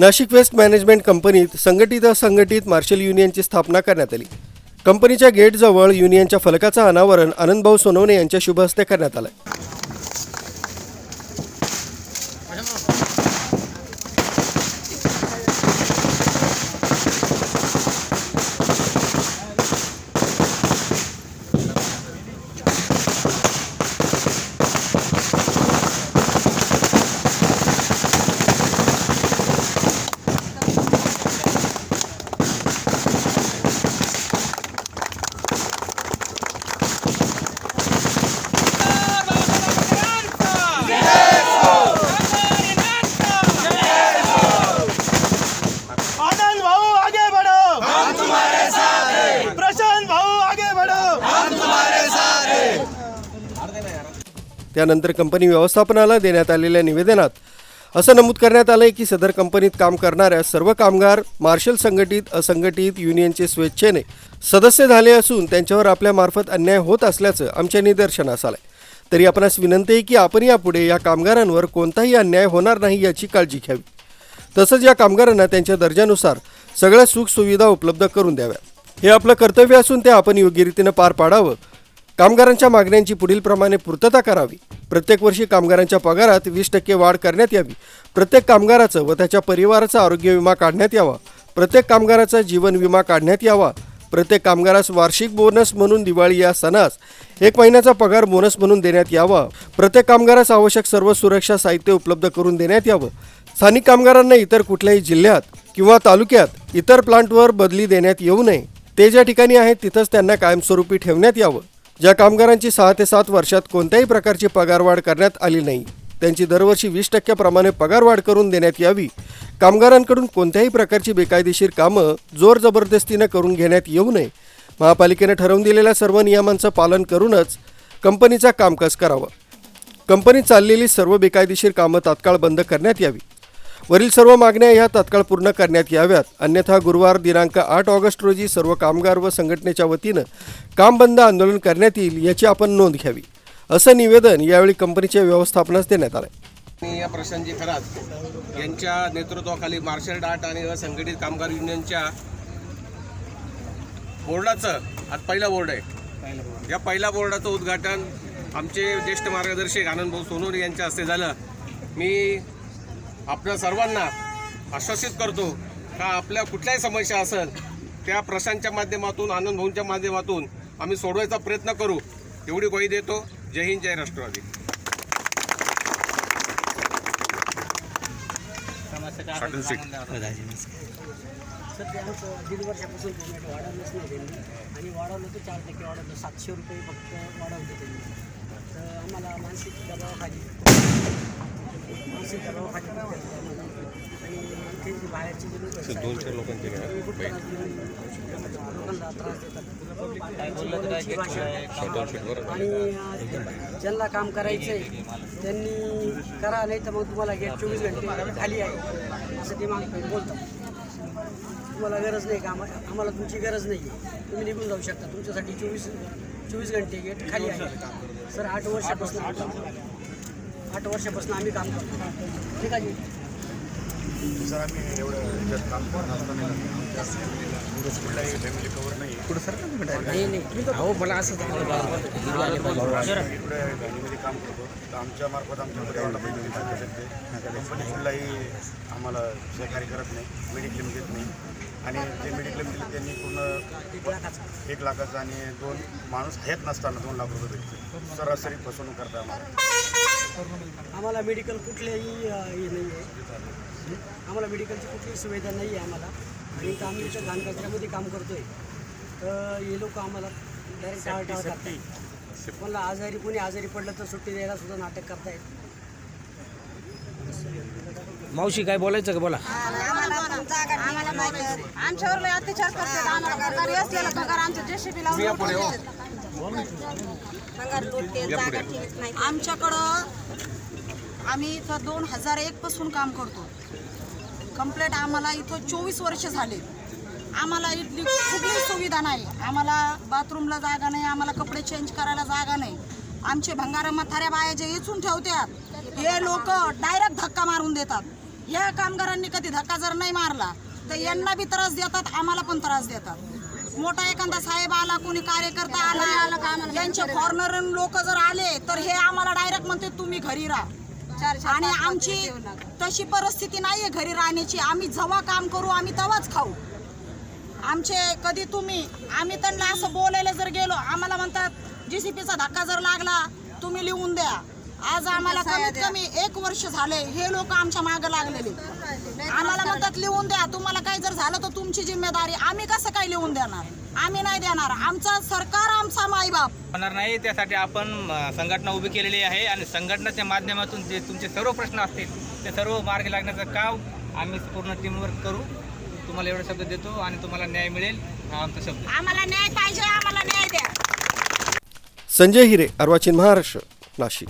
Nashik waste management कंपनीत संघटित असंघटित मार्शल युनियनची स्थापना करण्यात आली. कंपनीच्या गेटजवळ युनियनच्या फलकाचं अनावरण आनंदभाऊ सोनवणे यांच्या शुभ हस्ते करण्यात आलं त्यानंतर कंपनी व्यवस्थापनाला देण्यात आलेल्या निवेदनात असं नमूद करण्यात आलंय की सदर कंपनीत काम करणाऱ्या सर्व कामगार मार्शल संघटित असंघटित युनियनचे स्वेच्छेने सदस्य झाले असून त्यांच्यावर आपल्यामार्फत अन्याय होत असल्याचं आमच्या निदर्शनास आलंय. तरी आपणास विनंती आहे की आपण यापुढे या कामगारांवर कोणताही अन्याय होणार नाही याची काळजी घ्यावी. तसंच या कामगारांना त्यांच्या दर्जानुसार सगळ्या सुखसुविधा उपलब्ध करून द्याव्या हे आपलं कर्तव्य असून ते आपण योग्य रीतीनं पार पाडावं कामगारांच्या मागण्यांची पुढीलप्रमाणे पूर्तता करावी. प्रत्येक वर्षी कामगारांच्या पगारात वीस टक्के वाढ करण्यात यावी. प्रत्येक कामगाराचं व त्याच्या परिवाराचा आरोग्य विमा काढण्यात यावा. प्रत्येक कामगाराचा जीवन विमा काढण्यात यावा. प्रत्येक कामगारास वार्षिक बोनस म्हणून दिवाळी या सणास एक महिन्याचा पगार बोनस म्हणून देण्यात यावा. प्रत्येक कामगारास आवश्यक सर्व सुरक्षा साहित्य उपलब्ध करून देण्यात यावं. स्थानिक कामगारांना इतर कुठल्याही जिल्ह्यात किंवा तालुक्यात इतर प्लांटवर बदली देण्यात येऊ नये. ते ज्या ठिकाणी आहेत तिथंच त्यांना कायमस्वरूपी ठेवण्यात यावं. ज्या कामगारांची सहा ते सात वर्षात कोणत्याही प्रकारची पगारवाढ करण्यात आली नाही त्यांची दरवर्षी वीस टक्क्याप्रमाणे पगारवाढ करून देण्यात यावी. कामगारांकडून कोणत्याही प्रकारची बेकायदेशीर कामं जोर जबरदस्तीनं करून घेण्यात येऊ नये. महापालिकेनं ठरवून दिलेल्या सर्व नियमांचं पालन करूनच कंपनीचा कामकाज करावं. कंपनीत चाललेली सर्व बेकायदेशीर कामं तात्काळ बंद करण्यात यावी. वरील सर्व मागण्या ह्या तात्काळ पूर्ण करण्यात याव्यात. अन्यथा गुरुवार दिनांक आठ ऑगस्ट रोजी सर्व कामगार व संघटनेच्या वतीनं काम बंद आंदोलन करण्यात येईल याची आपण नोंद घ्यावी. असं निवेदन यावेळी कंपनीच्या व्यवस्थापनास देण्यात आलं या प्रशांतजी खरात यांच्या नेतृत्वाखाली मार्शल आर्ट आणि असंघटित कामगार युनियनच्या बोर्डाचं आज पहिला बोर्ड आहे. या पहिल्या बोर्डाचं उद्घाटन आमचे ज्येष्ठ मार्गदर्शक आनंदभाऊ सोनोरी यांच्या हस्ते झालं. मी आपल्या सर्वांना आश्वासित करतो का आपल्या कुठल्याही समस्या असेल त्या प्रशांतच्या माध्यमातून आनंद भाऊंच्या माध्यमातून आम्ही सोडवायचा प्रयत्न करू. एवढी ग्वाही देतो. जय हिंद जय राष्ट्रवादी. Short seat. सध्या आमचं दीड वर्षापासून पेमेंट वाढवलंच नाही त्यांनी. आणि वाढवलं तर चार टक्के वाढवलं. सातशे रुपये फक्त वाढवले त्यांनी. तर आम्हाला मानसिक दबावाखाली दोनशे लोकांचे आणि ज्यांना काम करायचं आहे त्यांनी करा नाही तर मग तुम्हाला गेट चोवीस घंटे खाली आहे. असं ते माग बोलतात. तुम्हाला गरज नाही का? आम्हाला तुमची गरज नाही आहे. तुम्ही निघून जाऊ शकता. तुमच्यासाठी चोवीस चोवीस घंटे गेट खाली आहे. सर आठ वर्षापासून आठ वर्षापासून आम्ही काम करतो. ठीक आहे? सर आम्ही एवढं काम करत असताना कुठलाही फॅमिली कवर नाही. कुठं सर? नाही नाही. हो मला असं इकडे फॅमिलीमध्ये काम करतो. तर आमच्या मार्फत पैसे शकते. कंपनी कुठलाही आम्हाला सहकार्य करत नाही. मेडिक्लेम देत नाही. आणि जे मेडिक्लेम दिले त्यांनी पूर्ण एक लाखाचं आणि दोन माणूस आहेत नसताना दोन लाख रुपये भेटते सरासरी फसवणूक करता आम्हाला. आम्हाला मेडिकल कुठल्याही हे नाही आहे आम्हाला मेडिकलची कुठलीही सुविधा नाही आहे आम्हाला. आणि इथं आम्ही इथं घाणकचऱ्यामध्ये काम करतोय. तर हे लोक आम्हाला डायरेक्ट टाळटाळ करतात मला आजारी कोणी आजारी पडलं तर सुट्टी द्यायला सुद्धा नाटक करतायत. मावशी काय बोलायचं का? बोला. आहे. आमच्यावर अत्याचार करतात. आम्हाला पगार असलेला पगार आमच्या जेसीबी लावून आमच्याकडं आम्ही इथं दोन हजार एक पासून काम करतो. कंप्लेंट आम्हाला इथं चोवीस वर्ष झाले. आम्हाला इथली कुठलीच सुविधा नाही. आम्हाला बाथरूमला जागा नाही आम्हाला कपडे चेंज करायला जागा नाही. आमचे भंगार म्हाताऱ्या बाया जे इचून ठेवतात हे लोक डायरेक्ट धक्का मारून देतात. ह्या कामगारांनी कधी धक्का जर नाही मारला तर यांना बी त्रास देतात आम्हाला पण त्रास देतात. मोठा एखादा साहेब आला कोणी कार्यकर्ता आला यांचे फॉरनर लोक जर आले तर हे आम्हाला डायरेक्ट म्हणते तुम्ही घरी राहा. आणि आमची तशी परिस्थिती नाहीये घरी राहण्याची. आम्ही जेव्हा काम करू आम्ही तेव्हाच खाऊ. आमचे कधी तुम्ही आम्ही त्यांना असं बोलायला जर गेलो आम्हाला म्हणतात जीसीपीचा धक्का जर लागला तुम्ही लिहून द्या. आज आम्हाला कमीत कमी एक वर्ष झाले हे लोक आमच्या मागे लागलेले. आम्हाला म्हणतात लिहून द्या तुम्हाला काही जर झालं तर तुमची जिम्मेदारी. आम्ही कसं काय लिहून देणार? आम्ही नाही देणार. आमचा सरकार आमचा माईबाप होणार नाही त्यासाठी आपण अ, संघटना उभी केलेली आहे आणि संघटनाच्या माध्यमातून जे तुमचे सर्व प्रश्न असतील ते सर्व मार्गी लागण्याचं काम आम्ही पूर्ण टीमवर्क करू. तुम्हाला एवढा शब्द देतो आणि तुम्हाला न्याय मिळेल हा आमचा शब्द. आम्हाला न्याय पाहिजे आम्हाला न्याय द्या. संजय हिरे अर्वाचीन महाराष्ट्र नाशिक.